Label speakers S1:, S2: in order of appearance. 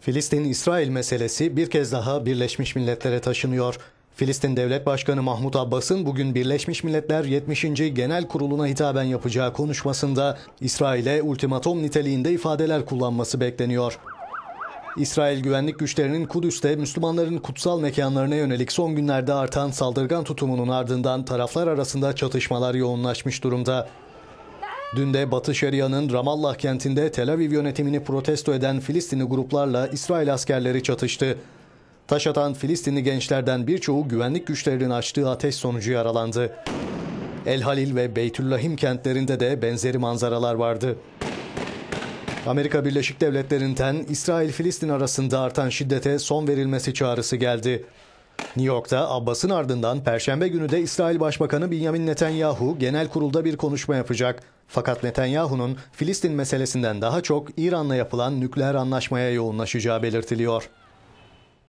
S1: Filistin-İsrail meselesi bir kez daha Birleşmiş Milletler'e taşınıyor. Filistin Devlet Başkanı Mahmut Abbas'ın bugün Birleşmiş Milletler 70. Genel Kurulu'na hitaben yapacağı konuşmasında İsrail'e ultimatom niteliğinde ifadeler kullanması bekleniyor. İsrail güvenlik güçlerinin Kudüs'te Müslümanların kutsal mekanlarına yönelik son günlerde artan saldırgan tutumunun ardından taraflar arasında çatışmalar yoğunlaşmış durumda. Dün de Batı Şeria'nın Ramallah kentinde Tel Aviv yönetimini protesto eden Filistinli gruplarla İsrail askerleri çatıştı. Taş atan Filistinli gençlerden birçoğu güvenlik güçlerinin açtığı ateş sonucu yaralandı. El Halil ve Beytüllahim kentlerinde de benzeri manzaralar vardı. Amerika Birleşik Devletleri'nden İsrail-Filistin arasında artan şiddete son verilmesi çağrısı geldi. New York'ta Abbas'ın ardından Perşembe günü de İsrail Başbakanı Benjamin Netanyahu genel kurulda bir konuşma yapacak. Fakat Netanyahu'nun Filistin meselesinden daha çok İran'la yapılan nükleer anlaşmaya yoğunlaşacağı belirtiliyor.